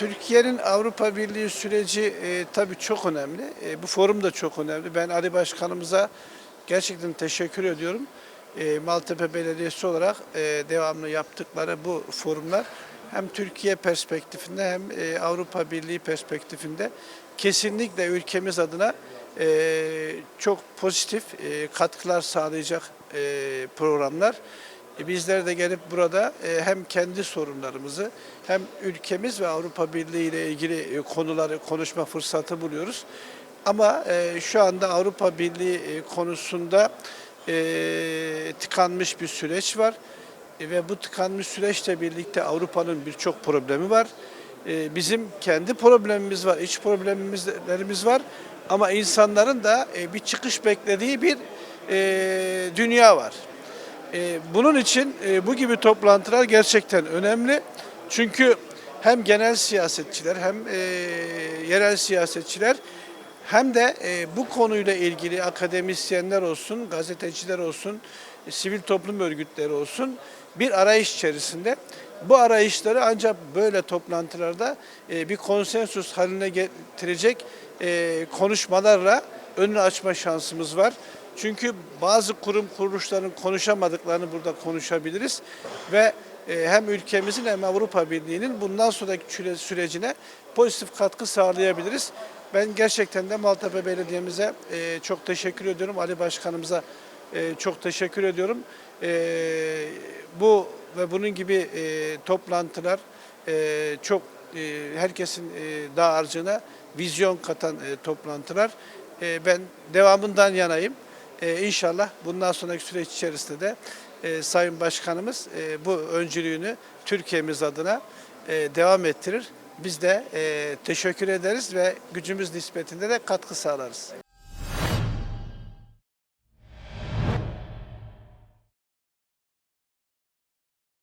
Türkiye'nin Avrupa Birliği süreci e, tabii çok önemli. E, bu forum da çok önemli. Ben Ali Başkanımıza gerçekten teşekkür ediyorum. E, Maltepe Belediyesi olarak e, devamlı yaptıkları bu forumlar hem Türkiye perspektifinde hem e, Avrupa Birliği perspektifinde kesinlikle ülkemiz adına e, çok pozitif e, katkılar sağlayacak e, programlar. E, Bizler de gelip burada e, hem kendi sorunlarımızı hem ülkemiz ve Avrupa Birliği ile ilgili e, konuları konuşma fırsatı buluyoruz. Ama şu anda Avrupa Birliği konusunda tıkanmış bir süreç var. Ve bu tıkanmış süreçle birlikte Avrupa'nın birçok problemi var. Bizim kendi problemimiz var, iç problemlerimiz var. Ama insanların da bir çıkış beklediği bir dünya var. E, Bunun için e, bu gibi toplantılar gerçekten önemli. Çünkü hem genel siyasetçiler hem e, yerel siyasetçiler hem de e, bu konuyla ilgili akademisyenler olsun, gazeteciler olsun, sivil toplum örgütleri olsun bir arayış içerisinde. Bu arayışları ancak böyle toplantılarda bir konsensus haline getirecek konuşmalarla önünü açma şansımız var. Çünkü bazı kurum kuruluşların konuşamadıklarını burada konuşabiliriz ve e, hem ülkemizin hem Avrupa Birliği'nin bundan sonraki süre- sürecine pozitif katkı sağlayabiliriz. Ben gerçekten de Maltepe Belediye'mize e, çok teşekkür ediyorum. Ali Başkanımıza e, çok teşekkür ediyorum. Bu ve bunun gibi toplantılar çok herkesin dağarcığına vizyon katan toplantılar. Ben devamından yanayım. E, inşallah bundan sonraki süreç içerisinde de e, Sayın Başkanımız e, bu öncülüğünü Türkiye'miz adına e, devam ettirir. Biz de teşekkür ederiz ve gücümüz nispetinde de katkı sağlarız.